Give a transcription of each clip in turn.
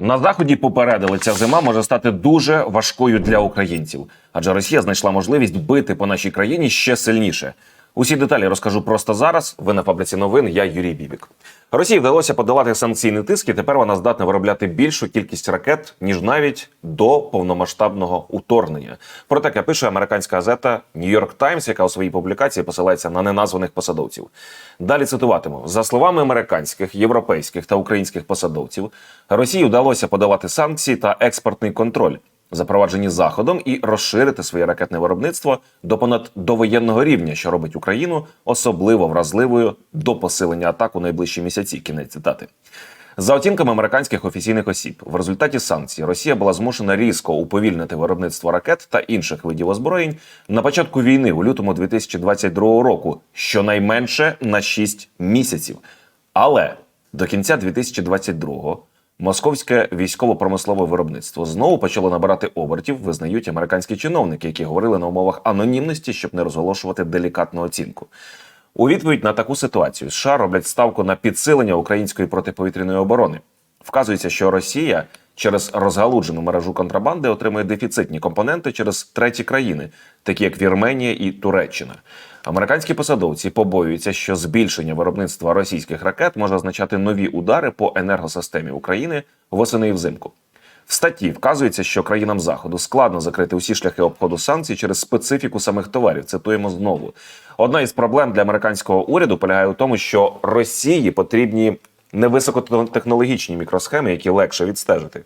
На заході попередили, ця зима може стати дуже важкою для українців, адже Росія знайшла можливість бити по нашій країні ще сильніше. Усі деталі розкажу просто зараз. Ви на фабриці новин. Я Юрій Бібік. Росії вдалося подолати санкційний тиск, і тепер вона здатна виробляти більшу кількість ракет ніж навіть до повномасштабного уторгнення. Про таке пише американська газета York Times, яка у своїй публікації посилається на неназваних посадовців. Далі цитуватиму за словами американських, європейських та українських посадовців, Росії вдалося подолати санкції та експортний контроль запроваджені заходом і розширити своє ракетне виробництво до понад довоєнного рівня, що робить Україну особливо вразливою до посилення атак у найближчі місяці. Кінець цитати. За оцінками американських офіційних осіб, в результаті санкцій Росія була змушена різко уповільнити виробництво ракет та інших видів озброєнь на початку війни у лютому 2022 року, щонайменше на 6 місяців. Але до кінця 2022 Московське військово-промислове виробництво знову почало набирати обертів, визнають американські чиновники, які говорили на умовах анонімності, щоб не розголошувати делікатну оцінку. У відповідь на таку ситуацію США роблять ставку на підсилення української протиповітряної оборони. Вказується, що Росія через розгалуджену мережу контрабанди отримує дефіцитні компоненти через треті країни, такі як Вірменія і Туреччина. Американські посадовці побоюються, що збільшення виробництва російських ракет може означати нові удари по енергосистемі України восени і взимку. В статті вказується, що країнам заходу складно закрити усі шляхи обходу санкцій через специфіку самих товарів. Цитуємо знову. Одна із проблем для американського уряду полягає у тому, що Росії потрібні не високотехнологічні мікросхеми, які легше відстежити,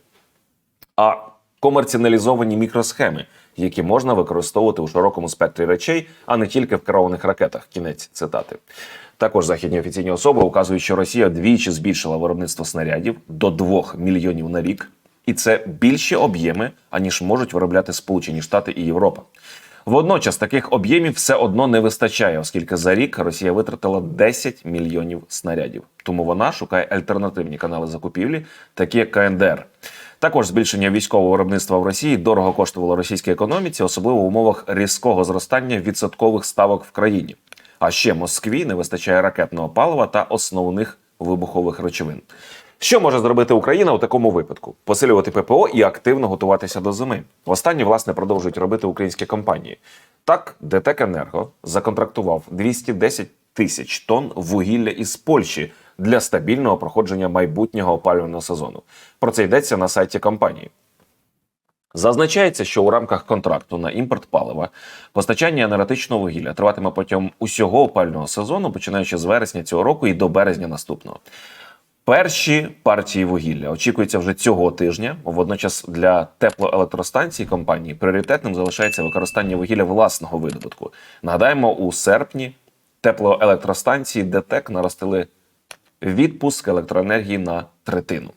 а комерціоналізовані мікросхеми, які можна використовувати у широкому спектрі речей, а не тільки в керованих ракетах. Кінець цитати. Також західні офіційні особи указують, що Росія двічі збільшила виробництво снарядів до 2 мільйонів на рік, і це більші об'єми, аніж можуть виробляти Сполучені Штати і Європа. Водночас таких об'ємів все одно не вистачає, оскільки за рік Росія витратила 10 мільйонів снарядів. Тому вона шукає альтернативні канали закупівлі, такі як КНДР. Також збільшення військового виробництва в Росії дорого коштувало російській економіці, особливо в умовах різкого зростання відсоткових ставок в країні. А ще Москві не вистачає ракетного палива та основних вибухових речовин. Що може зробити Україна у такому випадку? Посилювати ППО і активно готуватися до зими. Останні, власне, продовжують робити українські компанії. Так, ДТЕК Енерго законтрактував 210 тисяч тонн вугілля із Польщі для стабільного проходження майбутнього опалювального сезону. Про це йдеться на сайті компанії. Зазначається, що у рамках контракту на імпорт палива постачання енергетичного вугілля триватиме протягом усього опального сезону, починаючи з вересня цього року і до березня наступного. Перші партії вугілля очікується вже цього тижня. Водночас для теплоелектростанцій компанії пріоритетним залишається використання вугілля власного видобутку. Нагадаємо, у серпні теплоелектростанції ДТЕК наростили відпуск електроенергії на третину.